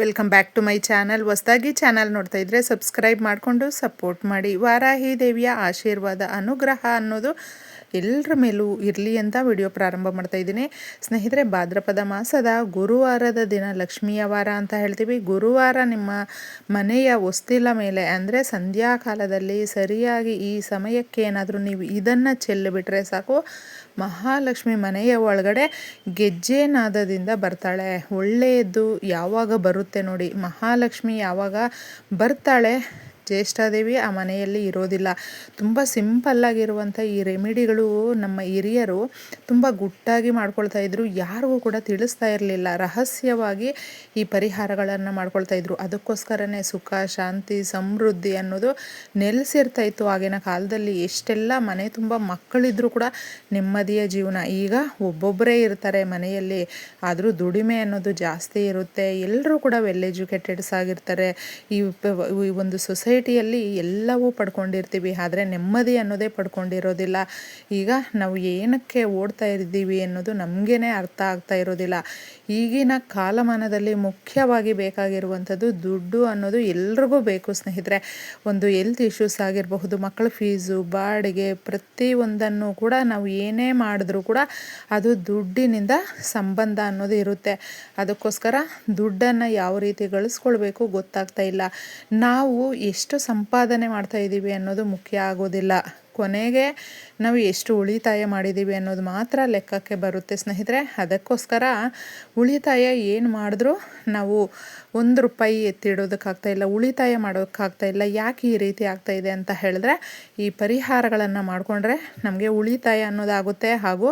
Welcome back to my channel ಹೊಸದಾಗಿ channel ನೋಡ್ತಾ ಇದ್ರೆ ಸಬ್ಸ್ಕ್ರೈಬ್ ಮಾಡಿಕೊಂಡು ಸಪೋರ್ಟ್ ಮಾಡಿ. ವಾರಾಹಿ ದೇವಿಯ ಆಶೀರ್ವಾದ, ಅನುಗ್ರಹ ಅನ್ನೋದು ಎಲ್ಲರ ಮೇಲೂ ಇರಲಿ ಅಂತ ವಿಡಿಯೋ ಪ್ರಾರಂಭ ಮಾಡ್ತಾ ಇದ್ದೀನಿ. ಸ್ನೇಹಿತರೆ, ಭಾದ್ರಪದ ಮಾಸದ ಗುರುವಾರದ ದಿನ ಲಕ್ಷ್ಮಿಯ ವಾರ ಅಂತ ಹೇಳ್ತೀವಿ. ಗುರುವಾರ ನಿಮ್ಮ ಮನೆಯ ಹೊಸ್ತಿಲ ಮೇಲೆ ಅಂದರೆ ಸಂಧ್ಯಾ ಕಾಲದಲ್ಲಿ ಸರಿಯಾಗಿ ಈ ಸಮಯಕ್ಕೆ ಏನಾದರೂ ನೀವು ಇದನ್ನು ಚೆಲ್ಲಿಬಿಟ್ರೆ ಸಾಕು. ಮಹಾಲಕ್ಷ್ಮಿ ಮನೆಯ ಒಳಗಡೆ ಗೆಜ್ಜೆ ನಾದದಿಂದ ಬರ್ತಾಳೆ. ಒಳ್ಳೆಯದು ಯಾವಾಗ ಬರುತ್ತೆ ನೋಡಿ. ಮಹಾಲಕ್ಷ್ಮಿ ಯಾವಾಗ ಬರ್ತಾಳೆ? ಜ್ಯೇಷ್ಠಾದೇವಿ ಆ ಮನೆಯಲ್ಲಿ ಇರೋದಿಲ್ಲ. ತುಂಬ ಸಿಂಪಲ್ಲಾಗಿರುವಂಥ ಈ ರೆಮಿಡಿಗಳು ನಮ್ಮ ಹಿರಿಯರು ತುಂಬ ಗುಟ್ಟಾಗಿ ಮಾಡ್ಕೊಳ್ತಾ ಇದ್ರು. ಯಾರಿಗೂ ಕೂಡ ತಿಳಿಸ್ತಾ ಇರಲಿಲ್ಲ. ರಹಸ್ಯವಾಗಿ ಈ ಪರಿಹಾರಗಳನ್ನು ಮಾಡ್ಕೊಳ್ತಾ ಇದ್ರು. ಅದಕ್ಕೋಸ್ಕರನೇ ಸುಖ, ಶಾಂತಿ, ಸಮೃದ್ಧಿ ಅನ್ನೋದು ನೆಲೆಸಿರ್ತಾ ಇತ್ತು. ಆಗಿನ ಕಾಲದಲ್ಲಿ ಎಷ್ಟೆಲ್ಲ ಮನೆ ತುಂಬ ಮಕ್ಕಳಿದ್ರು ಕೂಡ ನೆಮ್ಮದಿಯ ಜೀವನ. ಈಗ ಒಬ್ಬೊಬ್ಬರೇ ಇರ್ತಾರೆ ಮನೆಯಲ್ಲಿ. ಆದರೂ ದುಡಿಮೆ ಅನ್ನೋದು ಜಾಸ್ತಿ ಇರುತ್ತೆ. ಎಲ್ಲರೂ ಕೂಡ ವೆಲ್ ಎಜುಕೇಟೆಡ್ಸ್ ಆಗಿರ್ತಾರೆ. ಈ ಒಂದು ಸೊಸೈಟಿ ಸೊಸೈಟಿಯಲ್ಲಿ ಎಲ್ಲವೂ ಪಡ್ಕೊಂಡಿರ್ತೀವಿ, ಆದರೆ ನೆಮ್ಮದಿ ಅನ್ನೋದೇ ಪಡ್ಕೊಂಡಿರೋದಿಲ್ಲ. ಈಗ ನಾವು ಏನಕ್ಕೆ ಓಡ್ತಾ ಇದ್ದೀವಿ ಅನ್ನೋದು ನಮಗೇನೆ ಅರ್ಥ ಆಗ್ತಾ ಇರೋದಿಲ್ಲ. ಈಗಿನ ಕಾಲಮಾನದಲ್ಲಿ ಮುಖ್ಯವಾಗಿ ಬೇಕಾಗಿರುವಂಥದ್ದು ದುಡ್ಡು ಅನ್ನೋದು ಎಲ್ರಿಗೂ ಬೇಕು ಸ್ನೇಹಿತರೆ. ಒಂದು ಹೆಲ್ತ್ ಇಶ್ಯೂಸ್ ಆಗಿರಬಹುದು ಮಕ್ಕಳ ಫೀಸು ಬಾಡಿಗೆ ಪ್ರತಿಯೊಂದನ್ನು ಕೂಡ ನಾವು ಏನೇ ಮಾಡಿದ್ರೂ ಕೂಡ ಅದು ದುಡ್ಡಿನಿಂದ ಸಂಬಂಧ ಅನ್ನೋದು ಇರುತ್ತೆ. ಅದಕ್ಕೋಸ್ಕರ ದುಡ್ಡನ್ನು ಯಾವ ರೀತಿ ಗಳಿಸ್ಕೊಳ್ಬೇಕು ಗೊತ್ತಾಗ್ತಾ ಇಲ್ಲ. ನಾವು ಎಷ್ಟು ಎಷ್ಟು ಸಂಪಾದನೆ ಮಾಡ್ತಾ ಇದ್ದೀವಿ ಅನ್ನೋದು ಮುಖ್ಯ ಆಗೋದಿಲ್ಲ. ಕೊನೆಗೆ ನಾವು ಎಷ್ಟು ಉಳಿತಾಯ ಮಾಡಿದ್ದೀವಿ ಅನ್ನೋದು ಮಾತ್ರ ಲೆಕ್ಕಕ್ಕೆ ಬರುತ್ತೆ ಸ್ನೇಹಿತರೆ. ಅದಕ್ಕೋಸ್ಕರ ಉಳಿತಾಯ ಏನು ಮಾಡಿದ್ರೂ ನಾವು ಒಂದು ರೂಪಾಯಿ ಎತ್ತಿಡೋದಕ್ಕಾಗ್ತಾ ಇಲ್ಲ, ಉಳಿತಾಯ ಮಾಡೋದಕ್ಕಾಗ್ತಾ ಇಲ್ಲ, ಯಾಕೆ ಈ ರೀತಿ ಆಗ್ತಾ ಇದೆ ಅಂತ ಹೇಳಿದ್ರೆ ಈ ಪರಿಹಾರಗಳನ್ನು ಮಾಡಿಕೊಂಡ್ರೆ ನಮಗೆ ಉಳಿತಾಯ ಅನ್ನೋದಾಗುತ್ತೆ. ಹಾಗೂ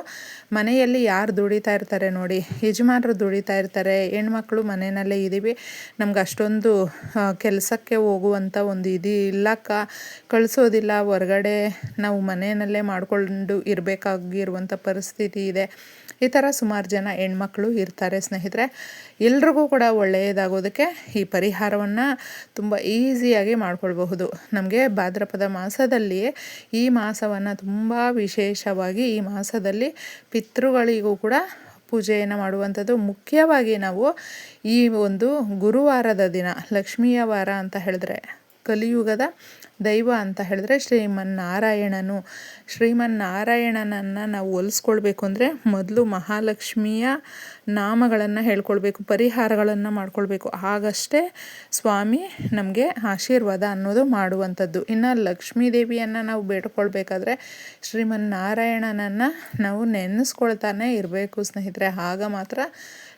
ಮನೆಯಲ್ಲಿ ಯಾರು ದುಡಿತಾ ಇರ್ತಾರೆ ನೋಡಿ, ಯಜಮಾನರು ದುಡಿತಾ ಇರ್ತಾರೆ, ಹೆಣ್ಮಕ್ಳು ಮನೆಯಲ್ಲೇ ಇದ್ದೀವಿ ನಮ್ಗೆ ಅಷ್ಟೊಂದು ಕೆಲಸಕ್ಕೆ ಹೋಗುವಂಥ ಒಂದು ಇದು ಇಲ್ಲಕ್ಕ ಕಳಿಸೋದಿಲ್ಲ, ಹೊರಗಡೆ ನಾವು ಮನೆಯಲ್ಲೇ ಮಾಡಿಕೊಂಡು ಇರಬೇಕಾಗಿರುವಂಥ ಪರಿಸ್ಥಿತಿ ಇದೆ. ಈ ಥರ ಸುಮಾರು ಜನ ಹೆಣ್ಮಕ್ಳು ಇರ್ತಾರೆ ಸ್ನೇಹಿತರೆ. ಎಲ್ರಿಗೂ ಕೂಡ ಒಳ್ಳೆಯದಾಗೋದಕ್ಕೆ ಈ ಪರಿಹಾರವನ್ನು ತುಂಬ ಈಸಿಯಾಗಿ ಮಾಡಿಕೊಳ್ಬಹುದು. ನಮಗೆ ಭಾದ್ರಪದ ಮಾಸದಲ್ಲಿ ಈ ಮಾಸವನ್ನು ತುಂಬ ವಿಶೇಷವಾಗಿ ಈ ಮಾಸದಲ್ಲಿ ಪಿತೃಗಳಿಗೂ ಕೂಡ ಪೂಜೆಯನ್ನು ಮಾಡುವಂಥದ್ದು. ಮುಖ್ಯವಾಗಿ ನಾವು ಈ ಒಂದು ಗುರುವಾರದ ದಿನ, ಲಕ್ಷ್ಮಿಯ ವಾರ ಅಂತ ಹೇಳಿದ್ರೆ ಕಲಿಯುಗದ ದೈವ ಅಂತ ಹೇಳಿದ್ರೆ ಶ್ರೀಮನ್ನಾರಾಯಣನು. ಶ್ರೀಮನ್ನಾರಾಯಣನನ್ನು ನಾವು ಹೋಲಿಸ್ಕೊಳ್ಬೇಕು ಅಂದರೆ ಮೊದಲು ಮಹಾಲಕ್ಷ್ಮಿಯ ನಾಮಗಳನ್ನು ಹೇಳ್ಕೊಳ್ಬೇಕು, ಪರಿಹಾರಗಳನ್ನು ಮಾಡ್ಕೊಳ್ಬೇಕು. ಆಗಷ್ಟೇ ಸ್ವಾಮಿ ನಮಗೆ ಆಶೀರ್ವಾದ ಅನ್ನೋದು ಮಾಡುವಂಥದ್ದು. ಇನ್ನು ಲಕ್ಷ್ಮೀ ದೇವಿಯನ್ನು ನಾವು ಬೇಡ್ಕೊಳ್ಬೇಕಾದ್ರೆ ಶ್ರೀಮನ್ನಾರಾಯಣನನ್ನು ನಾವು ನೆನೆಸ್ಕೊಳ್ತಾನೆ ಇರಬೇಕು ಸ್ನೇಹಿತರೆ. ಆಗ ಮಾತ್ರ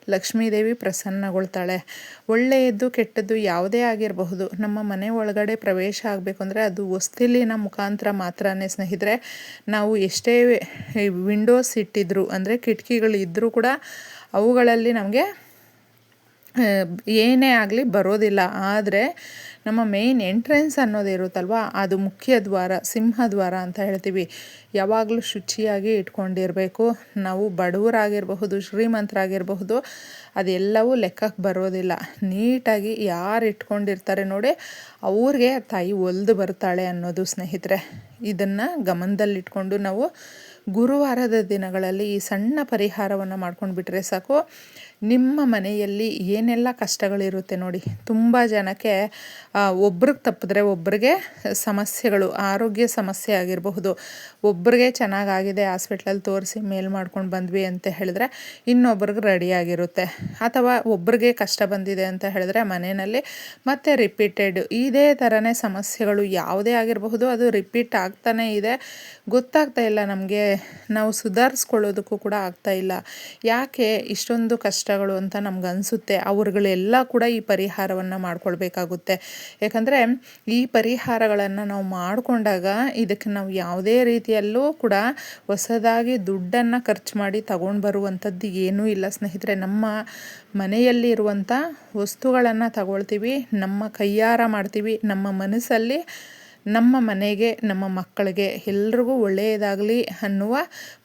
ಲಕ್ಷ್ಮೀದೇವಿ ಪ್ರಸನ್ನಗೊಳ್ತಾಳೆ. ಒಳ್ಳೆಯದ್ದು ಕೆಟ್ಟದ್ದು ಯಾವುದೇ ಆಗಿರಬಹುದು. ನಮ್ಮ ಮನೆ ಒಳಗಡೆ ಪ್ರವೇಶ ಆಗಬೇಕು ಅಂದರೆ ಅದು ಹೊಸ್ತಿಲಿನ ಮುಖಾಂತರ ಮಾತ್ರನೇ ಸ್ನೇಹಿತರೆ. ನಾವು ಎಷ್ಟೇ ವಿಂಡೋಸ್ ಇಟ್ಟಿದ್ರು ಅಂದರೆ ಕಿಟಕಿಗಳು ಇದ್ದರೂ ಕೂಡ ಅವುಗಳಲ್ಲಿ ನಮಗೆ ಏನೇ ಆಗಲಿ ಬರೋದಿಲ್ಲ. ಆದರೆ ನಮ್ಮ ಮೇಯ್ನ್ ಎಂಟ್ರೆನ್ಸ್ ಅನ್ನೋದು ಇರುತ್ತಲ್ವ, ಅದು ಮುಖ್ಯ ದ್ವಾರ ಸಿಂಹದ್ವಾರ ಅಂತ ಹೇಳ್ತೀವಿ. ಯಾವಾಗಲೂ ಶುಚಿಯಾಗಿ ಇಟ್ಕೊಂಡಿರಬೇಕು. ನಾವು ಬಡವರಾಗಿರಬಹುದು, ಶ್ರೀಮಂತರಾಗಿರಬಹುದು, ಅದೆಲ್ಲವೂ ಲೆಕ್ಕಕ್ಕೆ ಬರೋದಿಲ್ಲ. ನೀಟಾಗಿ ಯಾರು ಇಟ್ಕೊಂಡಿರ್ತಾರೆ ನೋಡಿ, ಅವ್ರಿಗೆ ತಾಯಿ ಒಲ್ದು ಬರ್ತಾಳೆ ಅನ್ನೋದು ಸ್ನೇಹಿತರೆ. ಇದನ್ನು ಗಮನದಲ್ಲಿಟ್ಕೊಂಡು ನಾವು ಗುರುವಾರದ ದಿನಗಳಲ್ಲಿ ಈ ಸಣ್ಣ ಪರಿಹಾರವನ್ನು ಮಾಡ್ಕೊಂಡು ಬಿಟ್ಟರೆ ಸಾಕು. ನಿಮ್ಮ ಮನೆಯಲ್ಲಿ ಏನೆಲ್ಲ ಕಷ್ಟಗಳಿರುತ್ತೆ ನೋಡಿ. ತುಂಬ ಜನಕ್ಕೆ ಒಬ್ರಿಗೆ ತಪ್ಪಿದ್ರೆ ಒಬ್ಬರಿಗೆ ಸಮಸ್ಯೆಗಳು, ಆರೋಗ್ಯ ಸಮಸ್ಯೆ ಆಗಿರಬಹುದು. ಒಬ್ರಿಗೆ ಚೆನ್ನಾಗಾಗಿದೆ, ಹಾಸ್ಪಿಟ್ಲಲ್ಲಿ ತೋರಿಸಿ ಮೇಲ್ ಮಾಡ್ಕೊಂಡು ಬಂದ್ವಿ ಅಂತ ಹೇಳಿದ್ರೆ ಇನ್ನೊಬ್ರಿಗೆ ರೆಡಿಯಾಗಿರುತ್ತೆ ಅಥವಾ ಒಬ್ರಿಗೆ ಕಷ್ಟ ಬಂದಿದೆ ಅಂತ ಹೇಳಿದ್ರೆ ಮನೆಯಲ್ಲಿ ಮತ್ತೆ ರಿಪೀಟೆಡ್ ಇದೇ ಥರನೇ ಸಮಸ್ಯೆಗಳು ಯಾವುದೇ ಆಗಿರಬಹುದು, ಅದು ರಿಪೀಟ್ ಆಗ್ತಾನೇ ಇದೆ. ಗೊತ್ತಾಗ್ತಾ ಇಲ್ಲ ನಮಗೆ, ನಾವು ಸುಧಾರಿಸ್ಕೊಳ್ಳೋದಕ್ಕೂ ಕೂಡ ಆಗ್ತಾ ಇಲ್ಲ. ಯಾಕೆ ಇಷ್ಟೊಂದು ಕಷ್ಟಗಳು ಅಂತ ನಮ್ಗೆ ಅನಿಸುತ್ತೆ ಅವ್ರುಗಳೆಲ್ಲ ಕೂಡ ಈ ಪರಿಹಾರವನ್ನು ಮಾಡ್ಕೊಳ್ಬೇಕಾಗುತ್ತೆ. ಯಾಕಂದರೆ ಈ ಪರಿಹಾರಗಳನ್ನು ನಾವು ಮಾಡಿಕೊಂಡಾಗ ಇದಕ್ಕೆ ನಾವು ಯಾವುದೇ ರೀತಿಯಲ್ಲೂ ಕೂಡ ಹೊಸದಾಗಿ ದುಡ್ಡನ್ನು ಖರ್ಚು ಮಾಡಿ ತಗೊಂಡು ಬರುವಂಥದ್ದು ಏನೂ ಇಲ್ಲ. ಸ್ನೇಹಿತರೆ, ನಮ್ಮ ಮನೆಯಲ್ಲಿರುವಂಥ ವಸ್ತುಗಳನ್ನು ತಗೊಳ್ತೀವಿ, ನಮ್ಮ ಕೈಯಾರ ಮಾಡ್ತೀವಿ, ನಮ್ಮ ಮನಸ್ಸಲ್ಲಿ ನಮ್ಮ ಮನೆಗೆ, ನಮ್ಮ ಮಕ್ಕಳಿಗೆ ಎಲ್ರಿಗೂ ಒಳ್ಳೆಯದಾಗಲಿ ಅನ್ನುವ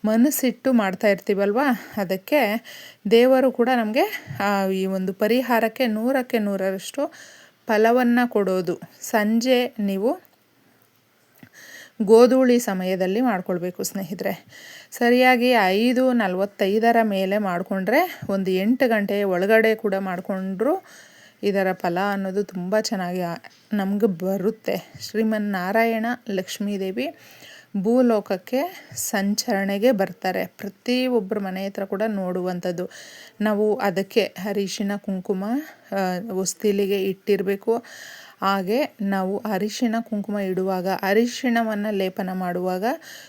ಮನಸ್ಸಿಟ್ಟು ಮಾಡ್ತಾ ಇರ್ತೀವಲ್ವ? ಅದಕ್ಕೆ ದೇವರು ಕೂಡ ನಮಗೆ ಈ ಒಂದು ಪರಿಹಾರಕ್ಕೆ ನೂರಕ್ಕೆ ನೂರರಷ್ಟು ಫಲವನ್ನು ಕೊಡೋದು. ಸಂಜೆ ನೀವು ಗೋಧೂಳಿ ಸಮಯದಲ್ಲಿ ಮಾಡ್ಕೊಳ್ಬೇಕು ಸ್ನೇಹಿತರೆ. ಸರಿಯಾಗಿ ಐದು ನಲವತ್ತೈದರ ಮೇಲೆ ಮಾಡಿಕೊಂಡ್ರೆ ಒಂದು ಎಂಟು ಗಂಟೆ ಒಳಗಡೆ ಕೂಡ ಮಾಡಿಕೊಂಡ್ರು ಇದರ ಫಲ ಅನ್ನೋದು ತುಂಬ ಚೆನ್ನಾಗಿ ನಮಗೆ ಬರುತ್ತೆ. ಶ್ರೀಮನ್ ನಾರಾಯಣ ಲಕ್ಷ್ಮೀದೇವಿ ಭೂಲೋಕಕ್ಕೆ ಸಂಚರಣೆಗೆ ಬರ್ತಾರೆ. ಪ್ರತಿಯೊಬ್ಬರ ಮನೆ ಹತ್ರ ಕೂಡ ನೋಡುವಂಥದ್ದು. ನಾವು ಅದಕ್ಕೆ ಅರಿಶಿನ, ಕುಂಕುಮ ಹೊಸ್ತಿಲಿಗೆ ಇಟ್ಟಿರಬೇಕು. ಹಾಗೆ ನಾವು ಅರಿಶಿನ ಕುಂಕುಮ ಇಡುವಾಗ ಅರಿಶಿಣವನ್ನು ಲೇಪನ ಮಾಡುವಾಗ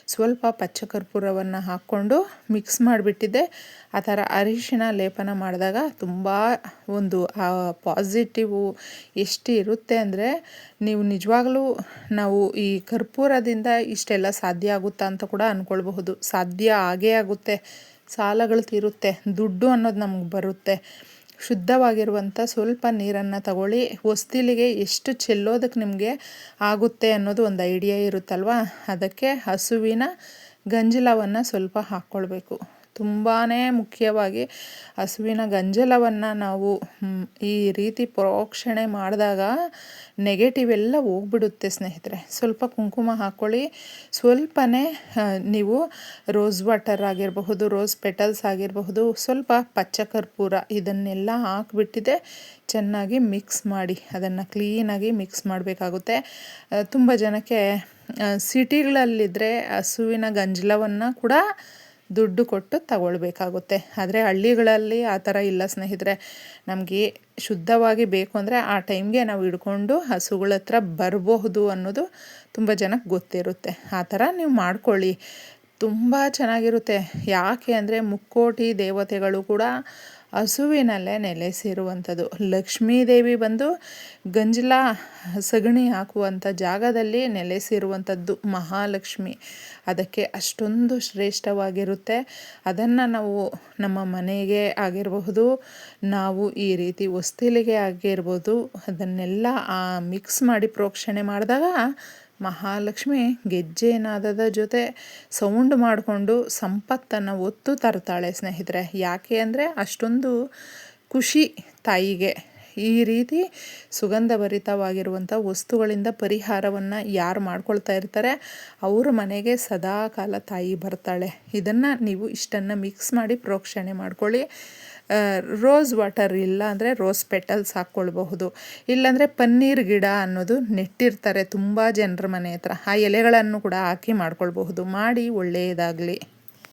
ಸ್ವಲ್ಪ ಪಚ್ಚ ಕರ್ಪೂರವನ್ನು ಹಾಕ್ಕೊಂಡು ಮಿಕ್ಸ್ ಮಾಡಿಬಿಟ್ಟಿದ್ದೆ. ಆ ಥರ ಅರಿಶಿನ ಲೇಪನ ಮಾಡಿದಾಗ ತುಂಬ ಒಂದು ಪಾಸಿಟಿವು ಎಷ್ಟು ಇರುತ್ತೆ ಅಂದರೆ ನೀವು ನಿಜವಾಗ್ಲೂ ನಾವು ಈ ಕರ್ಪೂರದಿಂದ ಇಷ್ಟೆಲ್ಲ ಸಾಧ್ಯ ಆಗುತ್ತಾ ಅಂತ ಕೂಡ ಅಂದ್ಕೊಳ್ಬಹುದು ಸಾಧ್ಯ ಆಗೇ ಆಗುತ್ತೆ. ಸಾಲಗಳು ತೀರುತ್ತೆ. ದುಡ್ಡು ಅನ್ನೋದು ನಮ್ಗೆ ಬರುತ್ತೆ. ಶುದ್ಧವಾಗಿರುವಂಥ ಸ್ವಲ್ಪ ನೀರನ್ನು ತಗೊಳ್ಳಿ. ಹೊಸ್ತಿಲಿಗೆ ಎಷ್ಟು ಚೆಲ್ಲೋದಕ್ಕೆ ನಿಮಗೆ ಆಗುತ್ತೆ ಅನ್ನೋದು ಒಂದು ಐಡಿಯಾ ಇರುತ್ತಲ್ವ? ಅದಕ್ಕೆ ಹಸುವಿನ ಗಂಜಲವನ್ನು ಸ್ವಲ್ಪ ಹಾಕ್ಕೊಳ್ಬೇಕು. ತುಂಬಾ ಮುಖ್ಯವಾಗಿ ಹಸುವಿನ ಗಂಜಲವನ್ನು ನಾವು ಈ ರೀತಿ ಪ್ರೋಕ್ಷಣೆ ಮಾಡಿದಾಗ ನೆಗೆಟಿವ್ ಎಲ್ಲ ಹೋಗ್ಬಿಡುತ್ತೆ ಸ್ನೇಹಿತರೆ. ಸ್ವಲ್ಪ ಕುಂಕುಮ ಹಾಕ್ಕೊಳ್ಳಿ ಸ್ವಲ್ಪನೇ ನೀವು ರೋಸ್ ವಾಟರ್ ಆಗಿರಬಹುದು ರೋಸ್ ಪೆಟಲ್ಸ್ ಆಗಿರಬಹುದು, ಸ್ವಲ್ಪ ಪಚ್ಚ ಕರ್ಪೂರ ಇದನ್ನೆಲ್ಲ ಹಾಕಿಬಿಟ್ಟಿದೆ. ಚೆನ್ನಾಗಿ ಮಿಕ್ಸ್ ಮಾಡಿ, ಅದನ್ನು ಕ್ಲೀನಾಗಿ ಮಿಕ್ಸ್ ಮಾಡಬೇಕಾಗುತ್ತೆ. ತುಂಬ ಜನಕ್ಕೆ ಸಿಟಿಗಳಲ್ಲಿದ್ದರೆ ಹಸುವಿನ ಗಂಜಲವನ್ನು ಕೂಡ ದುಡ್ಡು ಕೊಟ್ಟು ತಗೊಳ್ಬೇಕಾಗುತ್ತೆ. ಆದರೆ ಹಳ್ಳಿಗಳಲ್ಲಿ ಆ ಥರ ಇಲ್ಲ ಸ್ನೇಹಿತರೆ. ನಮಗೆ ಶುದ್ಧವಾಗಿ ಬೇಕು ಅಂದರೆ ಆ ಟೈಮ್ಗೆ ನಾವು ಹಿಡ್ಕೊಂಡು ಹಸುಗಳ ಹತ್ರ ಬರಬಹುದು ಅನ್ನೋದು ತುಂಬ ಜನಕ್ಕೆ ಗೊತ್ತಿರುತ್ತೆ. ಆ ಥರ ನೀವು ಮಾಡ್ಕೊಳ್ಳಿ. ತುಂಬ ಚೆನ್ನಾಗಿರುತ್ತೆ. ಯಾಕೆ ಅಂದರೆ ಮುಕ್ಕೋಟಿ ದೇವತೆಗಳು ಕೂಡ ಹಸುವಿನಲ್ಲೇ ನೆಲೆಸಿರುವಂಥದ್ದು. ಲಕ್ಷ್ಮೀದೇವಿ ಬಂದು ಗಂಜಲ ಸಗಣಿ ಹಾಕುವಂಥ ಜಾಗದಲ್ಲಿ ನೆಲೆಸಿರುವಂಥದ್ದು ಮಹಾಲಕ್ಷ್ಮಿ. ಅದಕ್ಕೆ ಅಷ್ಟೊಂದು ಶ್ರೇಷ್ಠವಾಗಿರುತ್ತೆ. ಅದನ್ನು ನಾವು ನಮ್ಮ ಮನೆಗೆ ಆಗಿರಬಹುದು, ನಾವು ಈ ರೀತಿ ಹೊಸ್ತಿಲಿಗೆ ಆಗಿರ್ಬೋದು, ಅದನ್ನೆಲ್ಲ ಮಿಕ್ಸ್ ಮಾಡಿ ಪ್ರೋಕ್ಷಣೆ ಮಾಡಿದಾಗ ಮಹಾಲಕ್ಷ್ಮಿ ಗೆಜ್ಜೆನಾದದ ಜೊತೆ ಸೌಂಡ್ ಮಾಡಿಕೊಂಡು ಸಂಪತ್ತನ್ನು ಒತ್ತು ತರ್ತಾಳೆ ಸ್ನೇಹಿತರೆ. ಯಾಕೆ ಅಂದರೆ ಅಷ್ಟೊಂದು ಖುಷಿ ತಾಯಿಗೆ. ಈ ರೀತಿ ಸುಗಂಧಭರಿತವಾಗಿರುವಂಥ ವಸ್ತುಗಳಿಂದ ಪರಿಹಾರವನ್ನು ಯಾರು ಮಾಡ್ಕೊಳ್ತಾ ಇರ್ತಾರೆ, ಅವ್ರ ಮನೆಗೆ ಸದಾ ಕಾಲ ತಾಯಿ ಬರ್ತಾಳೆ. ಇದನ್ನು ನೀವು ಇಷ್ಟನ್ನು ಮಿಕ್ಸ್ ಮಾಡಿ ಪ್ರೋಕ್ಷಣೆ ಮಾಡ್ಕೊಳ್ಳಿ. ರೋಸ್ ವಾಟರ್ ಇಲ್ಲ ಅಂದರೆ ರೋಸ್ ಪೆಟಲ್ಸ್ ಹಾಕ್ಕೊಳ್ಬಹುದು. ಇಲ್ಲಾಂದರೆ ಪನ್ನೀರ್ ಗಿಡ ಅನ್ನೋದು ನೆಟ್ಟಿರ್ತಾರೆ ತುಂಬ ಜನರ ಮನೆ ಹತ್ರ. ಆ ಎಲೆಗಳನ್ನು ಕೂಡ ಹಾಕಿ ಮಾಡ್ಕೊಳ್ಬಹುದು. ಮಾಡಿ ಒಳ್ಳೆಯದಾಗಲಿ.